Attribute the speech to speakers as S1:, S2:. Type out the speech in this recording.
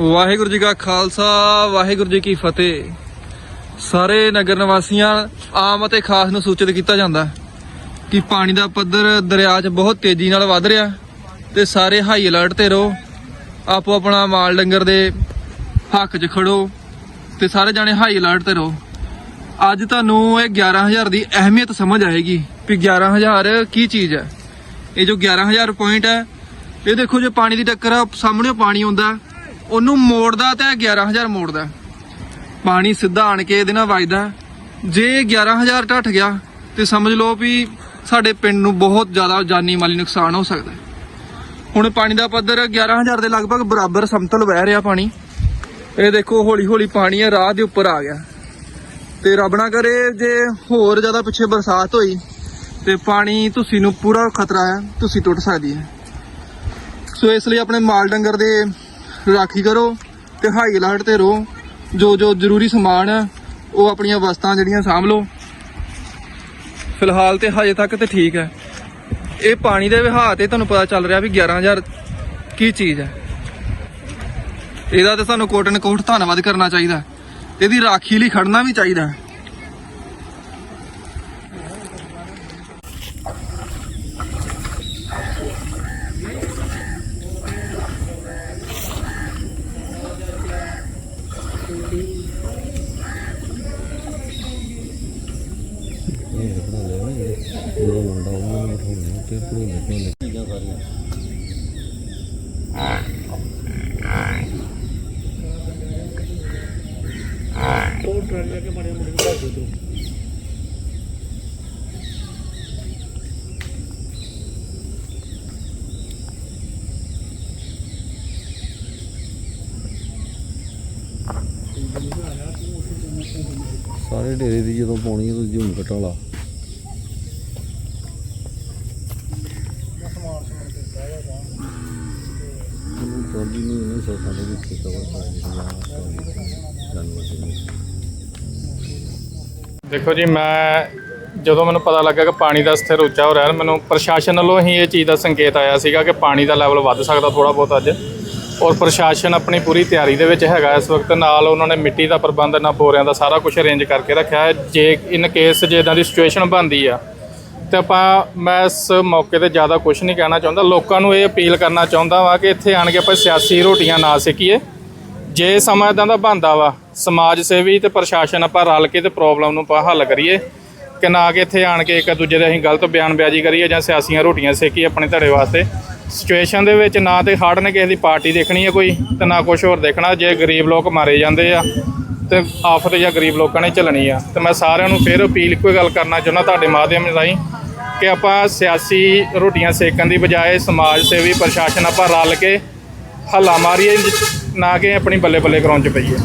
S1: ਵਾਹਿਗੁਰੂ ਜੀ ਕਾ ਖਾਲਸਾ, ਵਾਹਿਗੁਰੂ ਜੀ ਕੀ ਫਤਿਹ। ਸਾਰੇ ਨਗਰ ਨਿਵਾਸੀਆਂ ਆਮ ਅਤੇ ਖਾਸ ਨੂੰ ਸੂਚਿਤ ਕੀਤਾ ਜਾਂਦਾ ਕਿ ਪਾਣੀ ਦਾ ਪੱਧਰ ਦਰਿਆ 'ਚ ਬਹੁਤ ਤੇਜ਼ੀ ਨਾਲ ਵੱਧ ਰਿਹਾ ਤੇ ਸਾਰੇ ਹਾਈ ਅਲਰਟ ਤੇ ਰਹੋ। ਆਪੋ ਆਪਣਾ ਮਾਲ ਡੰਗਰ ਦੇ ਹੱਕ 'ਚ ਖੜੋ ਤੇ ਸਾਰੇ ਜਾਣੇ ਹਾਈ ਅਲਰਟ ਤੇ ਰਹੋ। ਅੱਜ ਤੁਹਾਨੂੰ ਇਹ 11000 ਦੀ ਅਹਿਮੀਅਤ ਸਮਝ ਆਏਗੀ ਕਿ 11000 ਕੀ ਚੀਜ਼ ਹੈ। ਇਹ ਜੋ 11000 ਪੁਆਇੰਟ ਹੈ, ਇਹ ਦੇਖੋ ਜੋ ਪਾਣੀ ਦੀ ਟੱਕਰ ਆ, ਸਾਹਮਣੇ ਪਾਣੀ ਆਉਂਦਾ। ਉਹਨੂੰ ਮੋੜਦਾ ਤਾਂ ਇਹ 11000 ਮੋੜਦਾ ਪਾਣੀ ਸਿੱਧਾ ਆਣ ਕੇ ਇਹਦੇ ਨਾਲ ਵੱਜਦਾ ਜੇ 11000 ਢੱਠ ਗਿਆ, ਤੇ ਸਮਝ ਲਓ ਵੀ ਸਾਡੇ ਪਿੰਡ ਨੂੰ ਬਹੁਤ ਜ਼ਿਆਦਾ ਜਾਨੀ ਮਾਲੀ ਨੁਕਸਾਨ ਹੋ ਸਕਦਾ ਹੁਣ ਪਾਣੀ ਦਾ ਪੱਧਰ 11000 ਦੇ ਲਗਭਗ ਬਰਾਬਰ ਸਮਤਲ ਵਹਿ ਰਿਹਾ ਪਾਣੀ। ਇਹ ਦੇਖੋ ਹੌਲੀ ਹੌਲੀ ਪਾਣੀ ਹੈ ਰਾਹ ਦੇ ਉੱਪਰ ਆ ਗਿਆ। ਤੇ ਰੱਬ ਨਾ ਕਰੇ ਜੇ ਹੋਰ ਜ਼ਿਆਦਾ ਪਿੱਛੇ ਬਰਸਾਤ ਹੋਈ, ਤੇ ਪਾਣੀ ਤੁਸੀਂ ਨੂੰ ਪੂਰਾ ਖਤਰਾ ਹੈ, ਤੁਸੀਂ ਟੁੱਟ ਸਕਦੀ ਹੈ। ਸੋ ਇਸ ਲਈ ਆਪਣੇ ਮਾਲ ਡੰਗਰ ਦੇ ਰਾਖੀ ਕਰੋ ਤੇ ਹਾਈ ਅਲਰਟ ਤੇ ਰਹੋ। ਜੋ ਜੋ ਜ਼ਰੂਰੀ ਸਮਾਨ ਹੈ ਉਹ ਆਪਣੀਆਂ ਵਸਤਾਂ ਜਿਹੜੀਆਂ ਸਾਂਭ ਲਓ। ਫਿਲਹਾਲ ਤੇ ਹਜੇ ਤੱਕ ਤੇ ਠੀਕ ਹੈ। ਇਹ ਪਾਣੀ ਦੇ ਵਹਾਅ ਤੇ ਤੁਹਾਨੂੰ ਪਤਾ ਚੱਲ ਰਿਹਾ ਵੀ 11000 ਕੀ ਚੀਜ਼ ਹੈ। ਇਹਦਾ ਤੇ ਸਾਨੂੰ ਕੋਟਨ ਕੋਟ ਧੰਨਵਾਦ ਕਰਨਾ ਚਾਹੀਦਾ। ਇਹਦੀ ਰਾਖੀ ਲਈ ਖੜਨਾ ਵੀ ਚਾਹੀਦਾ ਹੈ
S2: ਜਦੋਂ ਮੁੰਡਾ ਉਹਨਾਂ ਨੂੰ ਉਠਾਉਣੇ ਤੇ ਪੂਰੇ ਨਿਕਲਣੇ ਚੀਜ਼ਾਂ ਸਾਰੀਆਂ ਸਾਰੇ ਡੇਰੇ ਦੀ ਜਦੋਂ ਪਾਉਣੀ ਹੈ ਤੁਸੀਂ ਝੁੰਮ ਕਟਾ ਲਾ ਉਹਨੂੰ ਟਰਾਲੀ ਨੂੰ ਇਹਨੇ ਸੌਤਾਂ ਦੇ ਵਿੱਚ
S3: ਦੇਖੋ ਜੀ, ਮੈਂ ਜਦੋਂ ਮੈਨੂੰ ਪਤਾ ਲੱਗਾ ਕਿ ਪਾਣੀ ਦਾ ਸਥਿਰ ਉੱਚਾ ਹੋ ਰਿਹਾ, ਮੈਨੂੰ ਪ੍ਰਸ਼ਾਸਨ ਵੱਲੋਂ ਹੀ ਇਹ ਚੀਜ਼ ਦਾ ਸੰਕੇਤ ਆਇਆ ਸੀਗਾ ਕਿ ਪਾਣੀ ਦਾ ਲੈਵਲ ਵੱਧ ਸਕਦਾ ਥੋੜਾ ਬਹੁਤ ਅੱਜ। ਔਰ ਪ੍ਰਸ਼ਾਸਨ ਆਪਣੀ ਪੂਰੀ ਤਿਆਰੀ ਦੇ ਵਿੱਚ ਹੈਗਾ। ਇਸ ਵਕਤ ਨਾਲ ਉਹਨਾਂ ਨੇ ਮਿੱਟੀ ਦਾ ਪ੍ਰਬੰਧ, ਨਾ ਬੋਰਿਆਂ ਦਾ ਸਾਰਾ ਕੁਝ ਅਰੇਂਜ ਕਰਕੇ ਰੱਖਿਆ ਹੈ। ਜੇ ਇਨ ਕੇਸ ਜੇ ਇਦਾਂ ਦੀ ਸਿਚੁਏਸ਼ਨ ਬਣਦੀ ਆ ਤੇ ਆਪਾਂ, ਮੈਂ ਇਸ ਮੌਕੇ ਤੇ ਜ਼ਿਆਦਾ ਕੁਝ ਨਹੀਂ ਕਹਿਣਾ ਚਾਹੁੰਦਾ। ਲੋਕਾਂ ਨੂੰ ਇਹ ਅਪੀਲ ਕਰਨਾ ਚਾਹੁੰਦਾ ਵਾਂ ਕਿ ਇੱਥੇ ਆਣ ਕੇ ਆਪਾਂ ਸਿਆਸੀ ਰੋਟੀਆਂ ਨਾ ਸਿੱਕੀਏ। ਜੇ ਸਮਾਂ ਇਦਾਂ ਦਾ ਬਣਦਾ ਵਾ, ਸਮਾਜ ਸੇਵੀ ਤੇ ਪ੍ਰਸ਼ਾਸਨ ਆਪਾਂ ਰਲ ਕੇ ਤੇ ਪ੍ਰੋਬਲਮ ਨੂੰ ਆਪਾਂ ਹੱਲ ਕਰੀਏ, ਕਿ ਨਾ ਕਿ ਇੱਥੇ ਆਣ ਕੇ ਇੱਕ ਦੂਜੇ ਦੇ ਅਸੀਂ ਗਲਤ ਬਿਆਨਬਾਜ਼ੀ ਕਰੀਏ ਜਾਂ ਸਿਆਸੀਆਂ ਰੋਟੀਆਂ ਸੇਕੀ ਆਪਣੇ ਧੜੇ ਵਾਸਤੇ। ਸਿਚੁਏਸ਼ਨ ਦੇ ਵਿੱਚ ਨਾ ਤੇ ਹੜ ਨੇ ਕਿਸੇ ਦੀ ਪਾਰਟੀ ਦੇਖਣੀ ਹੈ ਕੋਈ, ਤੇ ਨਾ ਕੁਝ ਹੋਰ ਦੇਖਣਾ। ਜੇ ਗਰੀਬ ਲੋਕ ਮਾਰੇ ਜਾਂਦੇ ਆ, ਤੇ ਆਫਤ ਜਾਂ ਗਰੀਬ ਲੋਕਾਂ ਨੇ ਝੱਲਣੀ ਆ। ਤੇ ਮੈਂ ਸਾਰਿਆਂ ਨੂੰ ਫਿਰ ਅਪੀਲ, ਇੱਕੋ ਹੀ ਗੱਲ ਕਰਨਾ ਚਾਹੁੰਦਾ ਤੁਹਾਡੇ ਮਾਧਿਅਮ ਰਾਹੀਂ ਕਿ ਆਪਾਂ ਸਿਆਸੀ ਰੋਟੀਆਂ ਸੇਕਣ ਦੀ ਬਜਾਏ ਸਮਾਜ ਸੇਵੀ ਪ੍ਰਸ਼ਾਸਨ ਆਪਾਂ ਰਲ ਕੇ ਹੱਲਾ ਮਾਰੀਏ, ਨਾ ਕਿ ਆਪਣੀ ਬੱਲੇ ਬੱਲੇ ਕਰਾਉਣ ਚ ਪਈਏ